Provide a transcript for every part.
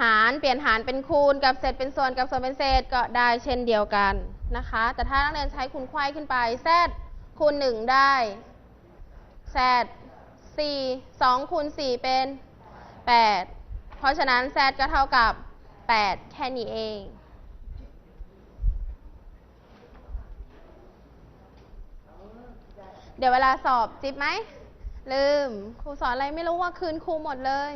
หารเปลี่ยนหารเป็นคูณกับเศษเป็นส่วนกับส่วนเป็นเศษก็ได้เช่นเดียวกันนะคะ แต่ถ้านักเรียนใช้คูณไขว้ขึ้นไปแซดคูณหนึ่งได้แซดสี่สองคูณสี่เป็นแปดเพราะฉะนั้นแซดก็เท่ากับแปดแค่นี้เองเดี๋ยวเวลาสอบจิบไหม ลืม ครูสอนอะไรไม่รู้ว่าคืนครูหมดเลย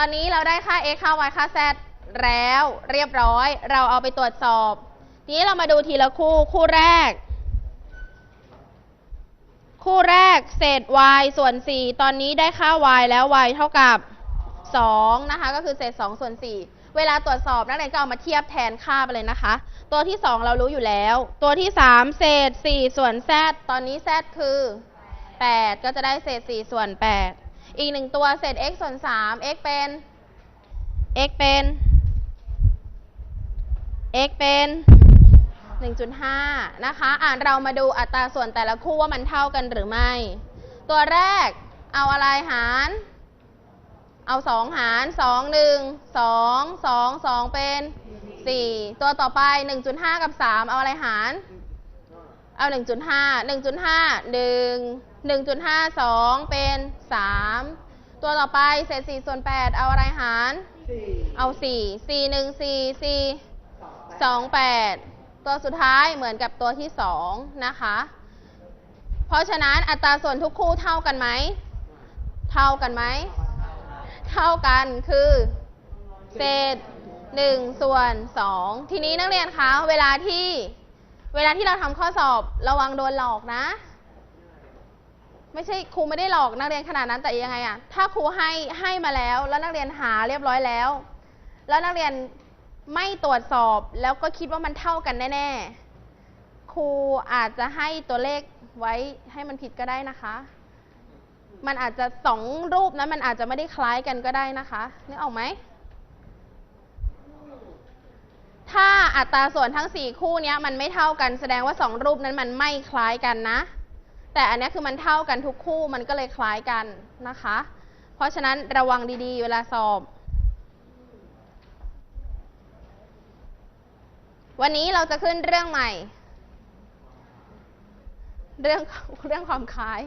ตอนนี้เราได้ค่า x ค่า y ค่า z แล้วเรียบร้อย เราเอาไปตรวจสอบ ทีนี้เรามาดูทีละคู่ คู่แรก คู่แรกเศษ y ส่วน 4 ตอนนี้ได้ค่า y แล้ว y เท่ากับ 2 นะคะ ก็คือเศษ 2 ส่วน 4 เวลาตรวจสอบนักเรียนก็เอามาเทียบแทนค่าไปเลยนะคะ ตัวที่ 2 เรารู้อยู่แล้ว ตัวที่ 3 เศษ 4 ส่วน z ตอนนี้ z คือ 8 ก็จะได้เศษ 4 ส่วน 8 อีกหนึ่งตัวเศษ x ส่วน3 x เป็น x เป็น x เป็น 1.5 นะคะ อ่านเรามาดูอัตราส่วนแต่ละคู่ว่ามันเท่ากันหรือไม่ ตัวแรกเอาอะไรหาร เอา 2 หาร 2 1 2 2 2 เป็น 4 ตัวต่อไป 1.5 กับ 3 เอาอะไรหาร เอา 1.5 1.5 1 1.5 2 เป็น 3 ตัวต่อไปเศษ4ส่วน 8 เอาอะไรหาร เอา 4 4 1 4 4 2 8 ตัวสุดท้ายเหมือนกับตัวที่ 2 นะคะ เพราะฉะนั้นอัตราส่วนทุกคู่เท่ากันไหม เท่ากันไหม เท่ากันคือ เศษ1ส่วน 2 ทีนี้นักเรียนคะ เวลาที่เวลาที่เราทำข้อสอบระวังโดนหลอกนะ ไม่ใช่ครูไม่ได้หลอกนักเรียนขนาดนั้นแต่ยังไงอะถ้าครูให้ให้มาแล้ว แล้วนักเรียนหาเรียบร้อยแล้ว แล้วนักเรียนไม่ตรวจสอบแล้วก็คิดว่ามันเท่ากันแน่ๆครูอาจจะให้ตัวเลขไว้ให้มันผิดก็ได้นะคะ มันอาจจะสองรูปนั้นมันอาจจะไม่ได้คล้ายกันก็ได้นะคะนึกออกไหมถ้าอัตราส่วนทั้ง 4 คู่นี้มันไม่เท่ากันแสดงว่า 2 รูปนั้นมันไม่คล้ายกันนะ แต่อันนี้คือมันเท่ากันทุกคู่มันก็เลยคล้ายกันนะคะ เพราะฉะนั้นระวังดีๆ เวลาสอบ วันนี้เราจะขึ้นเรื่องใหม่ เรื่องเรื่องความคล้าย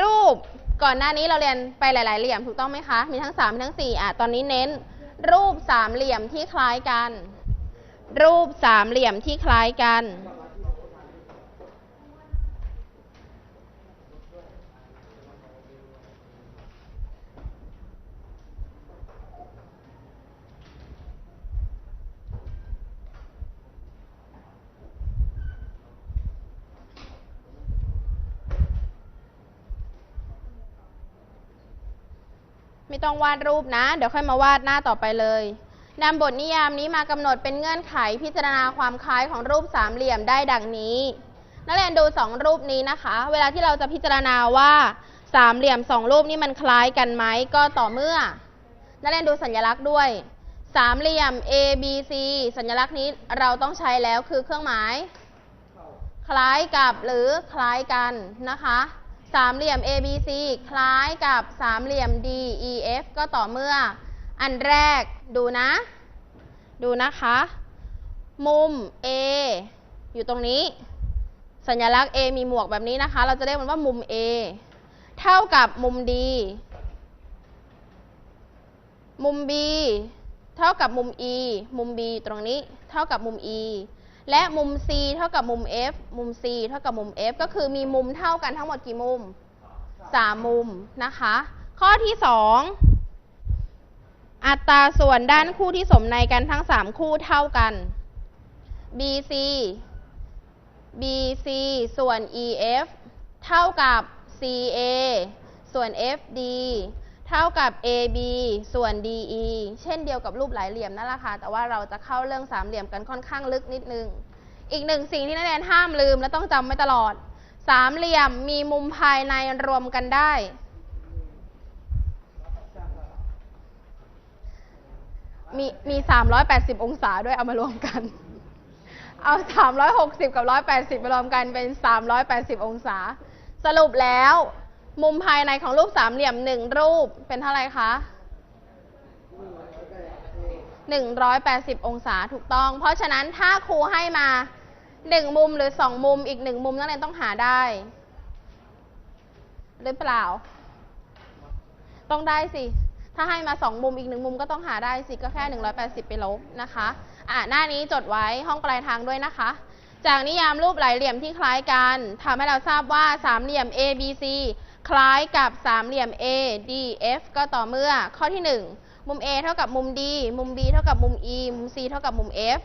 รูปก่อนหน้านี้เราเรียนไปหลาย ๆ เหลี่ยมถูกต้องไหมคะ มีทั้ง 3 มีทั้ง 4 อะ ตอนนี้เน้น รูปสามเหลี่ยมที่คล้ายกัน รูปสามเหลี่ยมที่คล้ายกัน ไม่ต้องวาดรูปนะ เดี๋ยวค่อยมาวาดหน้าต่อไปเลยนำบทนิยามนี้มากำหนดเป็นเงื่อนไขพิจารณาความคล้ายของรูปสามเหลี่ยมได้ดังนี้ นักเรียนดูสองรูปนี้นะคะ เวลาที่เราจะพิจารณาว่าสามเหลี่ยมสองรูปนี้มันคล้ายกันไหมก็ต่อเมื่อ นักเรียนดูสัญลักษณ์ด้วย สามเหลี่ยม A B C สัญลักษณ์นี้เราต้องใช้แล้วคือเครื่องหมาย คล้ายกับหรือคล้ายกันนะคะ สามเหลี่ยม A B C คล้ายกับสามเหลี่ยม D E F ก็ต่อเมื่อ อันแรกดูนะ ดูนะคะ มุม A อยู่ตรงนี้ สัญลักษณ์ A มีหมวกแบบนี้นะคะ เราจะเรียกมันว่ามุม A เท่ากับมุม D มุม B เท่ากับมุม E มุม B ตรงนี้ เท่ากับมุม E และมุม C เท่ากับมุม F มุม C เท่ากับมุม F ก็คือมีมุมเท่ากันทั้งหมดกี่มุม 3 มุมนะคะ ข้อที่ 2 อัตราส่วนด้านคู่ที่สมในกันทั้ง 3 คู่เท่ากัน BC BC ส่วน EF เท่ากับ CA ส่วน FD เท่ากับ AB ส่วน DE เช่นเดียวกับรูปหลายเหลี่ยมนั่นแหละค่ะ แต่ว่าเราจะเข้าเรื่องสามเหลี่ยมกันค่อนข้างลึกนิดนึง อีกหนึ่งสิ่งที่นักเรียนห้ามลืมและต้องจำไว้ตลอด สามเหลี่ยมมีมุมภายในรวมกันได้ มีมี 380 องศาด้วยเอามารวมกัน เอา 360 กับ 180 มารวมกันเป็น 380 องศา สรุปแล้ว มุมภายในของรูปสามเหลี่ยมหนึ่งรูปเป็นเท่าไหร่คะ180องศาถูกต้อง เพราะฉะนั้นถ้าครูให้มา1มุมหรือ2มุมอีก1มุมนักเรียนต้องหาได้ หรือเปล่า ต้องได้สิ ถ้าให้มา2มุมอีก1มุมก็ต้องหาได้สิ ก็แค่180ไปลบนะคะ อะหน้านี้จดไว้ห้องปลายทางด้วยนะคะ จากนิยามรูปหลายเหลี่ยมที่คล้ายกันทำให้เราทราบว่าสามเหลี่ยม A B C คล้ายกับสามเหลี่ยม A D F ก็ต่อเมื่อข้อที่ 1 มุม A เท่ากับมุม D มุม B เท่ากับมุม E มุม C เท่ากับมุม F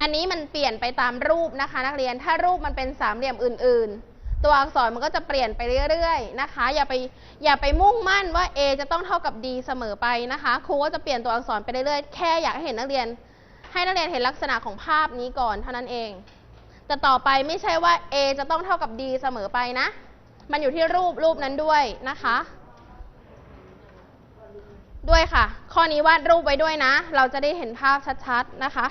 อันนี้มันเปลี่ยนไปตามรูปนะคะ นักเรียนถ้ารูปมันเป็นสามเหลี่ยมอื่น ๆ ตัวอักษรมันก็จะเปลี่ยนไปเรื่อยๆนะคะอย่าไปอย่าไปมุ่งมั่นว่า A จะต้องเท่ากับ D เสมอไปนะคะครูก็จะเปลี่ยนตัวอักษรไปเรื่อยๆแค่อยากให้เห็นนักเรียน ให้นักเรียนเห็นลักษณะของภาพนี้ก่อนเท่านั้นเอง แต่ต่อไปไม่ใช่ว่า A จะต้องเท่ากับ D เสมอไปนะ มันอยู่ที่รูปรูปนั้นด้วยนะคะ ด้วยค่ะ ข้อนี้วาดรูปไว้ด้วยนะ เราจะได้เห็นภาพชัดๆนะคะ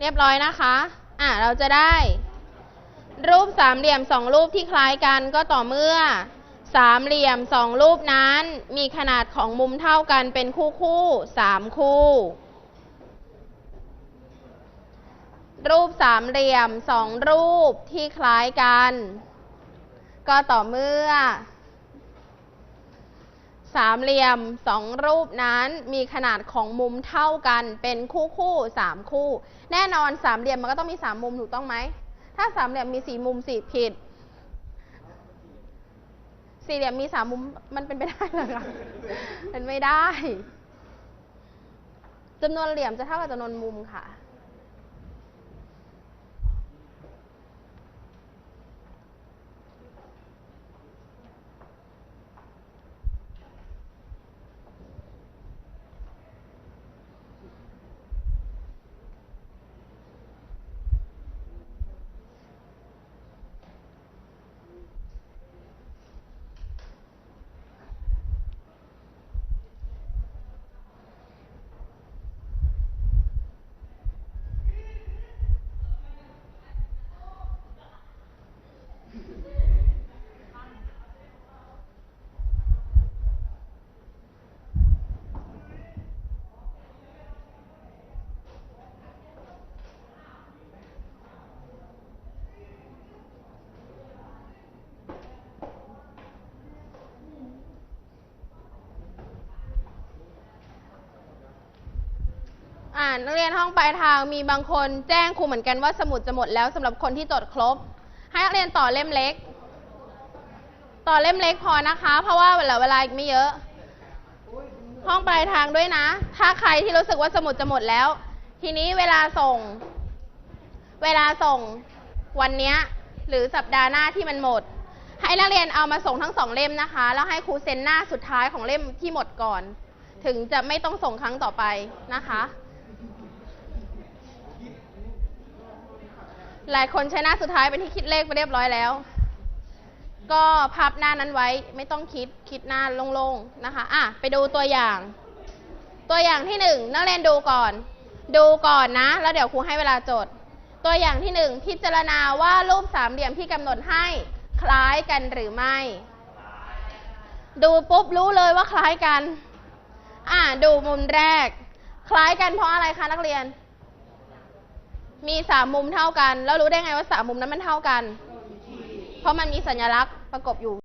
เรียบร้อยนะคะ อะเราจะได้ รูปสามเหลี่ยมสองรูปที่คล้ายกันก็ต่อเมื่อ สามเหลี่ยมสองรูปนั้น มีขนาดของมุมเท่ากันเป็นคู่คู่สามคู่ รูปสามเหลี่ยมสองรูปที่คล้ายกัน ก็ต่อเมื่อ สามเหลี่ยมสองรูปนั้นมีขนาดของมุมเท่ากันเป็นคู่คู่สามคู่ แน่นอนสามเหลี่ยมมันก็ต้องมีสามมุมถูกต้องไหมถ้าสามเหลี่ยมมีสี่มุมสี่ผิด สี่เหลี่ยมมีสามมุมมันเป็นไปได้หรอคะเป็นไม่ได้จำนวนเหลี่ยมจะเท่ากับจำนวนมุมค่ะ นักเรียนห้องปลายทางมีบางคนแจ้งครูเหมือนกันว่าสมุดจะหมดแล้วสำหรับคนที่จดครบ ให้นักเรียนต่อเล่มเล็ก ต่อเล่มเล็กพอนะคะ เพราะว่าเวลาเวลาอีกไม่เยอะ ห้องปลายทางด้วยนะ ถ้าใครที่รู้สึกว่าสมุดจะหมดแล้ว ทีนี้เวลาส่ง เวลาส่งวันนี้หรือสัปดาห์หน้าที่มันหมด ให้นักเรียนเอามาส่งทั้งสองเล่มนะคะ แล้วให้ครูเซ็นหน้าสุดท้ายของเล่มที่หมดก่อน ถึงจะไม่ต้องส่งครั้งต่อไปนะคะ หลายคนใช้หน้าสุดท้ายเป็นที่คิดเลขไปเรียบร้อยแล้ว ก็พับหน้านั้นไว้ไม่ต้องคิดคิดหน้าโล่งๆนะคะ อะ ไปดูตัวอย่าง ตัวอย่างที่หนึ่งนักเรียนดูก่อน ดูก่อนนะ แล้วเดี๋ยวครูให้เวลาจด ตัวอย่างที่หนึ่งพิจารณาว่ารูปสามเหลี่ยมที่กำหนดให้คล้ายกันหรือไม่ ดูปุ๊บรู้เลยว่าคล้ายกัน อะดูมุมแรก คล้ายกันเพราะอะไรคะนักเรียน มีสามมุมเท่ากัน แล้วรู้ได้ไงว่าสามมุมนั้นมันเท่ากัน เพราะมันมีสัญลักษณ์ประกบอยู่